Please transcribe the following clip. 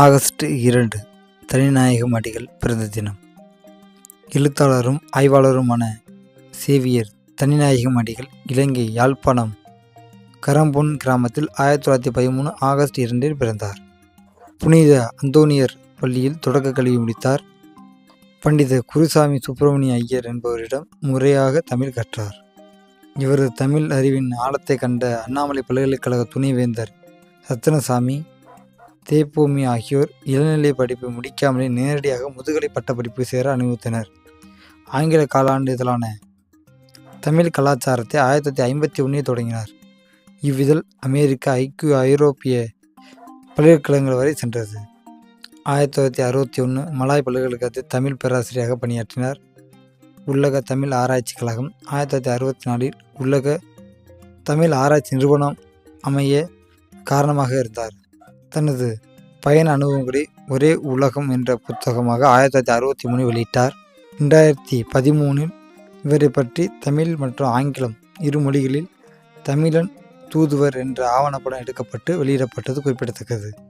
August இரண்டு தனிநாயகம் அடிகள் பிறந்த தினம். எழுத்தாளரும் ஆய்வாளருமான சேவியர் தனிநாயகம் அடிகள் இலங்கை யாழ்ப்பாணம் கரம்பொன் கிராமத்தில் ஆயிரத்தி தொள்ளாயிரத்தி பதிமூணு ஆகஸ்ட் இரண்டில் பிறந்தார். புனித அந்தோனியர் பள்ளியில் தொடக்க கல்வி முடித்தார். பண்டித குருசாமி சுப்பிரமணிய ஐயர் என்பவரிடம் முறையாக தமிழ் கற்றார். இவரது தமிழ் அறிவின் ஆழத்தை கண்ட அண்ணாமலை பல்கலைக்கழக துணைவேந்தர் ரத்தினசாமி தேப்பூமி ஆகியோர் இளநிலை படிப்பை முடிக்காமலே நேரடியாக முதுகலை பட்டப்படிப்பு சேர அனுமதித்தனர். ஆங்கில காலாண்டு இதழான தமிழ் கலாச்சாரத்தை ஆயிரத்தி தொள்ளாயிரத்தி ஐம்பத்தி ஒன்றில் தொடங்கினார். இவ்விதழ் அமெரிக்கா ஐக்கிய ஐரோப்பிய பல்கலைக்கழகங்கள் வரை சென்றது. ஆயிரத்தி தொள்ளாயிரத்தி அறுபத்தி ஒன்று மலாய் பல்கலைக்கழகத்தில் தமிழ் பேராசிரியராக பணியாற்றினார். உள்ளக தமிழ் ஆராய்ச்சி கழகம் ஆயிரத்தி தொள்ளாயிரத்தி அறுபத்தி நாலில் உள்ளக தமிழ் ஆராய்ச்சி நிறுவனம் அமைய காரணமாக இருந்தார். தனது பயண அனுபவங்களை ஒரே உலகம் என்ற புத்தகமாக ஆயிரத்தி தொள்ளாயிரத்தி அறுபத்தி மூணு வெளியிட்டார். ரெண்டாயிரத்தி பதிமூணில் இவரை பற்றி தமிழ் மற்றும் ஆங்கிலம் இரு மொழிகளில் தமிழன் தூதுவர் என்ற ஆவணப்படம் எடுக்கப்பட்டு வெளியிடப்பட்டது குறிப்பிடத்தக்கது.